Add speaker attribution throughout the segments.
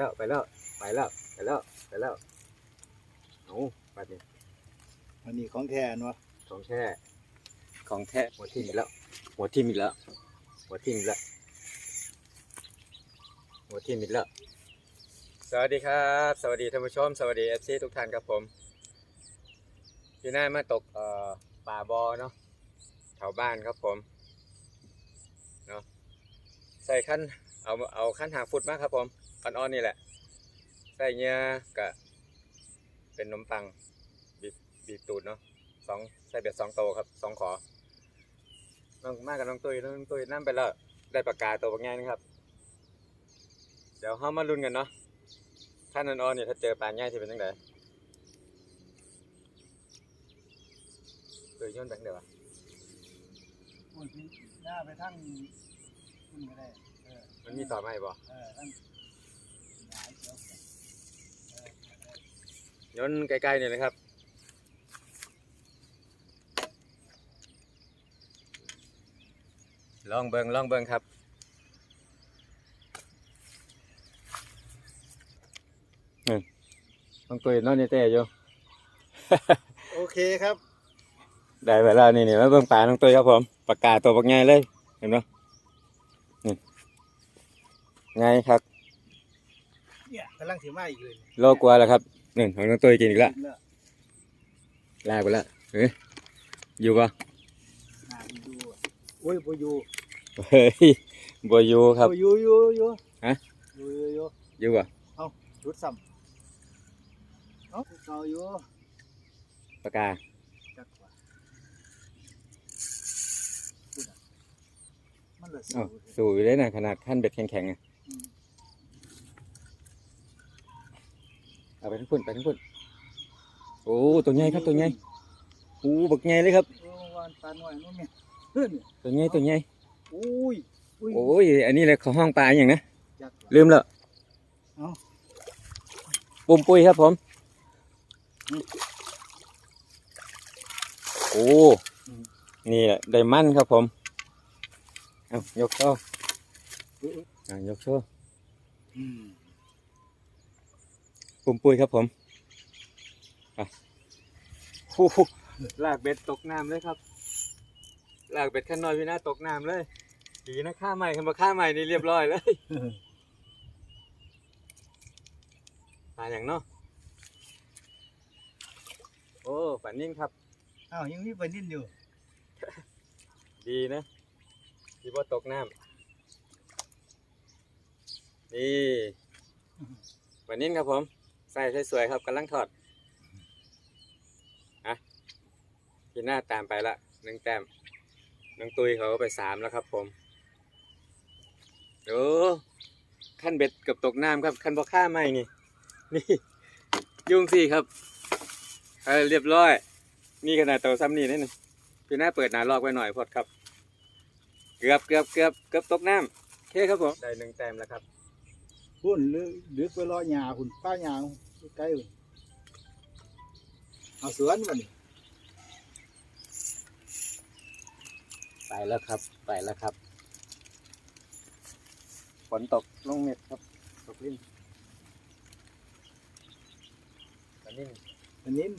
Speaker 1: แล้ว ไปแล้ว ไปแล้ว ไปแล้ว ไปแล้ว เอาไปนี่
Speaker 2: อันนี้ของแท้เนาะ
Speaker 1: ของแท้ของแท้หัวทิ่มอีกแล้ว หัวทิ่มอีกแล้ว หัวทิ่มอีกแล้ว หัวทิ่มอีกแล้ว สวัสดีครับ สวัสดีท่านผู้ชม สวัสดีเอฟซีทุกท่านครับผมพี่นายมาตกเอ่อป่าบอเนาะแถวบ้านครับผม เนาะใส่ขั้นเอาเอาขั้นหางฟุตมาครับผม อ่อนๆนี่แหละใส่เงี้ยกะเป็นนมปังบีบบีบตูดเนาะสองใส่เบ็ดสองโตวครับสองขอน้องมากับน้องตุ้ยน้องตุ้ยนั่ไปแล้วได้ปากกาตัวบางแง่นะครับ เดี๋ยวเฮามาลุ้นกันเนาะถ้านันออนเนี่ยถ้าเจอปลาง่ายที่เป็นยังไงตุ้ยย้อนแบงค์เดี๋ยววะ
Speaker 2: พูดที่หน้าไปทั้งมันก็ได้เออ
Speaker 1: มันมีต่อไหมบ่
Speaker 2: เออทั้งหลายเดี๋ยวเออเออ
Speaker 1: ย้อนใกล้ๆเนี่ยนะครับ ลองเบิงลองเบิงครับนี่น้องตุ้ยนอนในเต้อยู่
Speaker 2: โอเคครับ
Speaker 1: ได้เวลานี่นี่มาเบิ่งปลาน้องตุ้ยครับผมปากกาตัวบักใหญ่เลย เห็นไหมนี่ไงครับ
Speaker 2: เนี่ยกำลังถือมาอีกเลย
Speaker 1: โลกว่าแล้วครับ นี่ของน้องตุ้ยกินอีกแล้ว
Speaker 2: กินแล้ว
Speaker 1: ลากไปแล้วเฮ้ยอยู่ปะ
Speaker 2: หาดูอะโอ้ยบ่อยู่
Speaker 1: เฮ้ยบัวอยู่ครับ
Speaker 2: โอ้ยอยู่อยู่อยู่
Speaker 1: ฮะ
Speaker 2: อยู่อยู่อยู่
Speaker 1: อยู่ปะ
Speaker 2: รุดซ้ำเอ้าเก่าอยู่
Speaker 1: ปากกา
Speaker 2: จักว่าพูดอะมันละ
Speaker 1: อ้าว
Speaker 2: สู้
Speaker 1: สูอยู่เลยนะขนาดขั้นเบ็ดแข็งๆอะ
Speaker 2: อืม
Speaker 1: เอาไปทั้งพุ่นไปทั้งพุ่นโอ้ตัวใหญ่ครับตัวใหญ่โอ้บักใหญ่เลยครับ
Speaker 2: โอ้วานปลาหน่อยนู่นเนี่ยเฮ้ยเนี่ย
Speaker 1: ตัวใหญ่ตัวใหญ่
Speaker 2: โอ้ยอุ้ย
Speaker 1: โอ้ยอันนี้เลยเขาห้องปลาอย่างนะ
Speaker 2: จักว่า
Speaker 1: ลืมแล้ว
Speaker 2: เอ้า
Speaker 1: ปุ่มปุ้ยครับผม
Speaker 2: อืม
Speaker 1: โอ้
Speaker 2: อืม
Speaker 1: นี่แหละไดมันครับผมเอายกโซ่
Speaker 2: เอ้ย
Speaker 1: อ่ายกโซ่
Speaker 2: อืม
Speaker 1: ปุ่มปุ้ยครับผมอะโอ้โหลากเบ็ดตกน้ำเลยครับ ลากเบ็ดขั้นน้อยพี่หน้าตกน้ำเลยดีนะข้าใหม่คำว่าข้าใหม่นี่เรียบร้อยเลยปลาอย่างเนาะโอ้ฝันนิ่งครับ
Speaker 2: อ้าวยังมีปลานิ่นอยู่
Speaker 1: ดีนะที่ว่าตกน้ำนี่ฝันนิ่งครับผม ใส่สวยๆครับกำลังถอดอะพี่หน้าตามไปละหนึ่งแต้มน้องตุยเขาก็ไปสามแล้วครับผมโอ้ขั้นเบ็ดเกือบตกน้ำครับขั้นบ่ฆ่าไม่นี่ นี่ ยุ่งสิครับเออเรียบร้อย นี่ขนาดเตัวซ้ำนี่นี่นะพี่หน้าเปิดหนาลอกไว้หน่อยพอดครับ เกือบเกือบเกือบเกือบตกน้ำโอเคครับผม ได้หนึ่งแต้มแล้วครับ
Speaker 2: พุ่นหรือหรือไปรอหญ้าพุ่นป้าหญ้าใกล้พุ่นเอาสวนมันนี่
Speaker 1: ไปแล้วครับ ไปแล้วครับ ฝนตกลงเม็ดครับ ตกลิ้นตอนนี้
Speaker 2: ปลานิ่น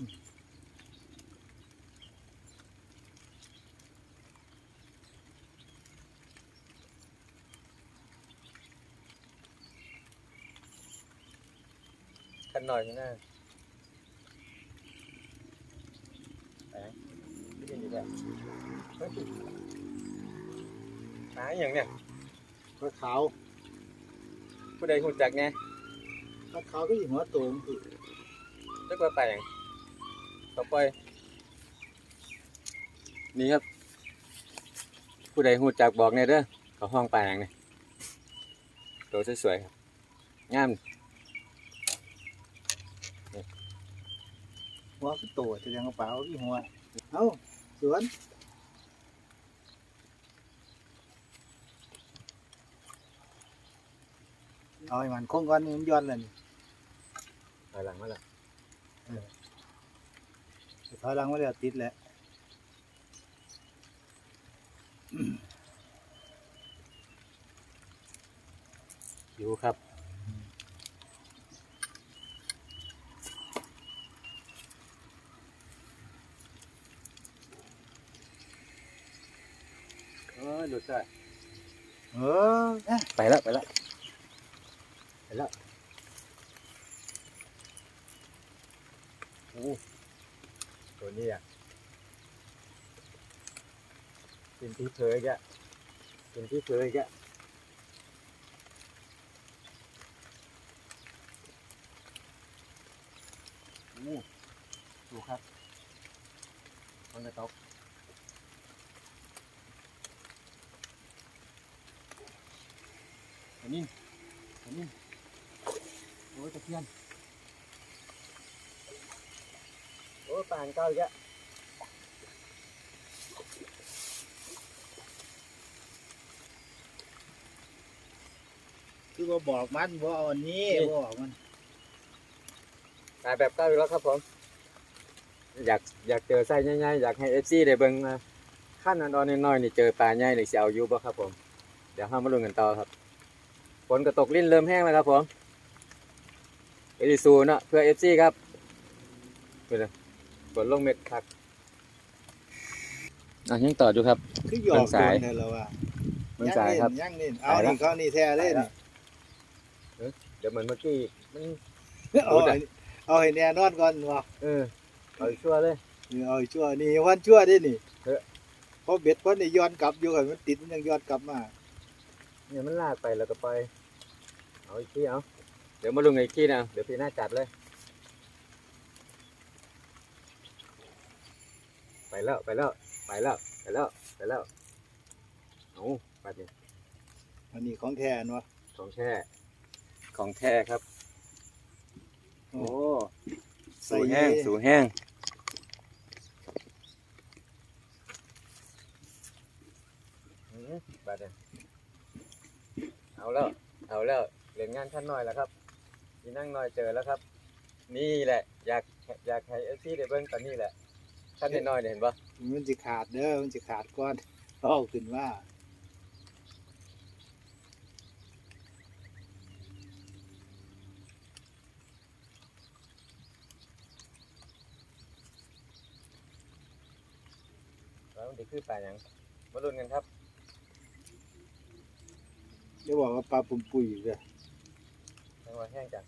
Speaker 1: ขันหน่อยนี่นะไปไหนไม่ได้ยินแบบเฮ้ยหาอหย่างเนี่ย
Speaker 2: ปลาขาว
Speaker 1: ผู้ใดหุ่นจักไง
Speaker 2: ปลาขาวก็อยู่หัวโตมคือ
Speaker 1: เรียกว่าไปอย่างต่อไปนี่ครับ ผู้ใดหุ่นจักบอกเนี่ยเด้อเขาห้องไปอย่างเนี่ยตัวสวยๆครับงาม
Speaker 2: หัวคือโตแสดงว่าปลาเอาที่หัว เอ้าสวนเอาให้มันคงก่อนนี่มันย้อนเลยนี่
Speaker 1: ถอยหลังมาละ
Speaker 2: ถอยหลังมาแล้วติดแหละ
Speaker 1: อยู่ครับ หลุดใช่
Speaker 2: เออ
Speaker 1: ไปแล้วไปแล้วไปแล้วโอ้ตัวนี้อะกินที่เพยแกะกินที่เพยแกะโอ้ดูครับมันจะตก นนี้อันนี้โอ้ยตะเพียนโอ้ยป่านเก้าอีกแล้ว
Speaker 2: คือว่าบอกมันว่าเอาอันนี้บ่บอกมัน
Speaker 1: ถ่ายแบบเก้าอีกแล้วครับผม อยากอยากเจอไส้ใหญ่ๆอยากให้เอฟซีได้เบิ่งนะขั้นอันอนน้อยๆนี่เจอปลาใหญ่นี่สิเอาอยู่บ่ครับผม เดี๋ยวห้ามาลุ้นกันต่อครับฝ นก็ตกลิ้นเริ่มแห้งแล้วครับผมไปดีสูเนาะเพื่อเอฟซีครับไปเลยฝนลงเม็ดคักอะยังต่ออยู่ครับ
Speaker 2: คือหยอก
Speaker 1: เบิ่งสาย
Speaker 2: โดนเนี่ยเราว่า
Speaker 1: เมืองสายครับ
Speaker 2: ยังนี่เอา
Speaker 1: สายละ
Speaker 2: นี่เขานี่แท้เล่น
Speaker 1: เดี๋ยวเหมือนเมื่อกี้มัน
Speaker 2: เอาให้เอาให้แน่นอนก่อนว่า
Speaker 1: เออเอาอีกชั่วเลย
Speaker 2: เอาให้ชั่วนี่วันชั่วได้นี่
Speaker 1: เออ
Speaker 2: เพราะเบ็ดเพราะนี่ย้อนกลับอยู่กันมันติดมันยังย้อนกลับมา
Speaker 1: เนี่ยมันลากไปแล้วก็ไป เอาอีกทีเอาเดี๋ยวมาลุ้นกันอีกทีนะเดี๋ยวพี่หน้าจัดเลย ไปแล้วไปแล้วไปแล้วไปแล้วไปแล้วเอาไปดิ
Speaker 2: อันนี้ของแท้นวะ
Speaker 1: ของแท้ของแท้ครับ
Speaker 2: โอ้
Speaker 1: โอ้สูแห้งสูแห้งอืมไปดิเอาแล้ว เอาแล้ว เล่นงานขั้นน้อยแล้วครับยีนั่งน้อยเจอแล้วครับ นี่แหละ อยากอยากให้เอฟซีได้เบิ่งตอนนี้แหละขั้นน้อยๆเนี่ยเห็นปะ
Speaker 2: มันจะขาดเด้อมันจะขาดก้อนเอาขึ้นว่า
Speaker 1: แล้วมันจะคือปลาอย่างมาลุ้นกันครับ
Speaker 2: จะบอกว่าปลาปุ่มปุ๋ยเลย
Speaker 1: จังหวะแห้งจัง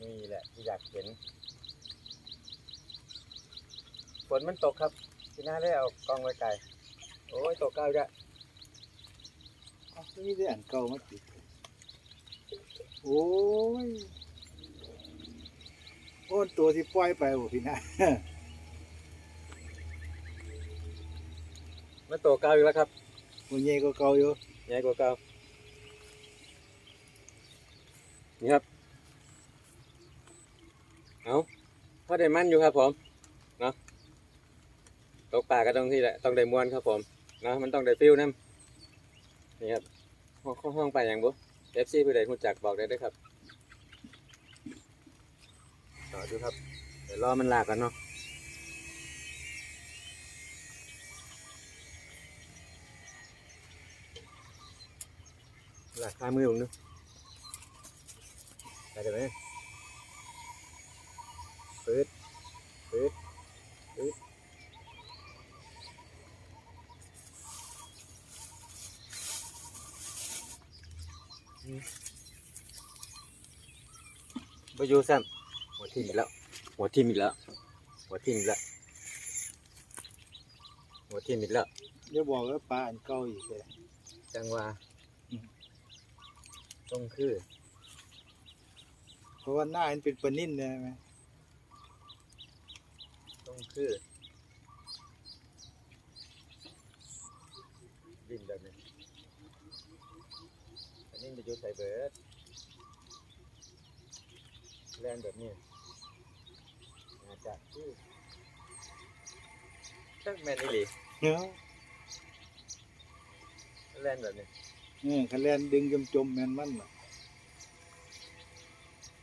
Speaker 1: นี่แหละที่อยากเห็นฝนมันตกครับที่หน้าได้เอากล้องไว้ไกลโอ้ยตกเก้าจ้ะ
Speaker 2: เอ้านี่ได้อันเก่ามาติดโอ้ยโอ้นตัวที่ปล่อยไปบ่พี่นะ
Speaker 1: มันตกเก้าอีกแล้วครับ
Speaker 2: มันใหญ่กว่าเก่าอยู่
Speaker 1: ใหญ่กว่าเก้านี่ครับ เอาพอได้มันอยู่ครับผม เนาะตกปลาก็ต้องที่แหละ ต้องได้มวนครับผม เนาะมันต้องได้ฟิลน้ำนี่ครับห้องห้องไปอย่างบุ๊เอฟซีผู้ใดรู้จักบอกได้ด้วยครับต่อดูครับ เดี๋ยวรอมันลากกันเนาะ ลากข้ามือผมนึได้ไหมปืดปืดปืดไปอยู่ซ้ำหัวทิ่มอีกแล้วหัว ต้องคือ
Speaker 2: เพราะว่าหน้ามันเป็นปลานิ่นเลยไหม
Speaker 1: ต้องคือดินแบบนี้อันนี้จะอยู่ใส่เบิร์ดแลนแบบนี้อาจจะคือช่างแมนอีหลี
Speaker 2: เนาะ
Speaker 1: แลนแบบนี้
Speaker 2: เนี่คันแลนดึงจมจมแมนมันน่ะ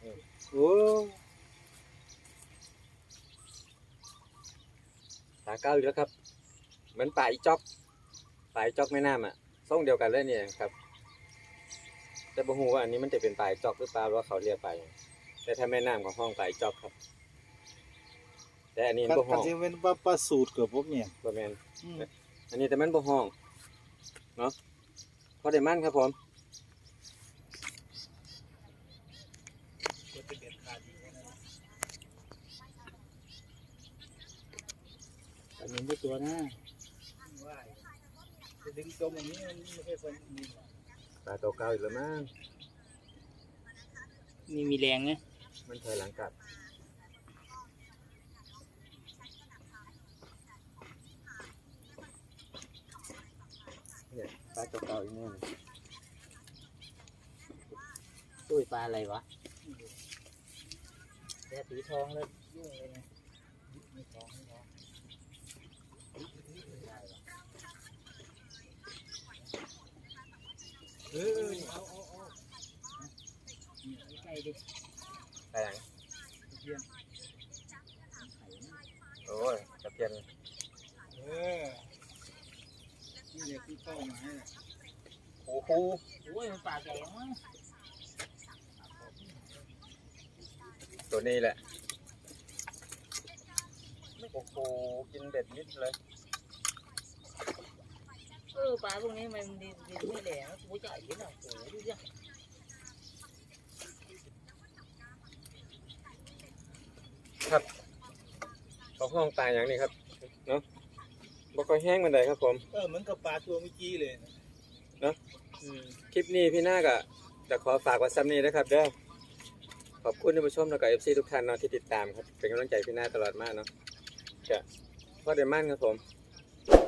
Speaker 1: อืม
Speaker 2: โอ้
Speaker 1: ตาเก้าอีกแล้วครับ เหมือนป่าอีจอกป่าอีจอกแม่น้ำอะส่งเดียวกันเลยเนี่ยครับ แต่บ่ฮู้ว่าอันนี้มันจะเป็นป่าอีจอกหรือเปล่าหรือว่าเขาเรียกป่าอย่างแต่ถ้าแม่น้ำของห้องป่าอีจอกครับ แต่อันนี้
Speaker 2: คัน
Speaker 1: บ่ห้อง
Speaker 2: สิเป็นปลาปลาสูตรเกับผมเนี่ย
Speaker 1: บ่แม่น
Speaker 2: อืม
Speaker 1: อันนี้แต่มันบ่ห้องเนาะ พอได้มันครับผม
Speaker 2: อันนี้ไม่ตัวนะว่าจะดึงจมอย่างนี้มันไม่ใช่คนมี
Speaker 1: ปลาตัวเก่าอีกแล้วมั้ง
Speaker 3: นี่มีแรงไง
Speaker 1: มันถอยหลังกลับเนี่ยป ลาตัวเก่าอีกแน่เลย
Speaker 3: ตุ้ยปลาอะไรวะแค่สีทองแล้วยุ่งเลยนะ
Speaker 2: ไม่ท้องไม่ท้องเออเอาเอาเอา
Speaker 3: ใกล้ๆดิ
Speaker 1: ปลาหยังโอ้ยตะเพียน
Speaker 2: เออนี่แหละที่ เข้ามาให้
Speaker 1: โอ้โห
Speaker 3: โอ้ยมันปลาแก่มั้ง
Speaker 1: ตัวนี้แหละ โอ้โห กินเด็ดมิดเลย
Speaker 3: เออปลาพวกนี้มันดินดินไม่แรงตัวใหญ่เลยนะโอ้โหดูดิ
Speaker 1: ครับของห้องปลาอย่างนี้ครับ บ่ค่อยแห้งมันใดครับผม
Speaker 2: เออเหมือนกับปลาตัวเมื่อกี้เลยนะ
Speaker 3: อืม
Speaker 1: คลิปนี้พี่นาก็จะขอฝากไว้ซ้ำนี้นะครับเด้อขอบคุณท่านผู้ชมแล้วก็เอฟซีทุกท่านเนาะที่ติดตามครับ เป็นกำลังใจพี่นาตลอดมาเนาะจะพ่อเดมั่นครับผม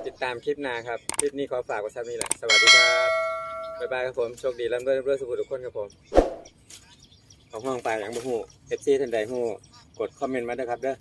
Speaker 1: ติดตามคลิปหน้าครับ คลิปนี้ขอฝากไว้ซ้ำนี้แหละ สวัสดีครับบ๊ายบายครับผม โชคดีร่ำรวยร่ำรวยสุขทุกคนครับผมของห้องปลาอย่างบ่ฮู้เอฟซีท่านใดฮู้กดคอมเมนต์มาเด้อครับเด้อ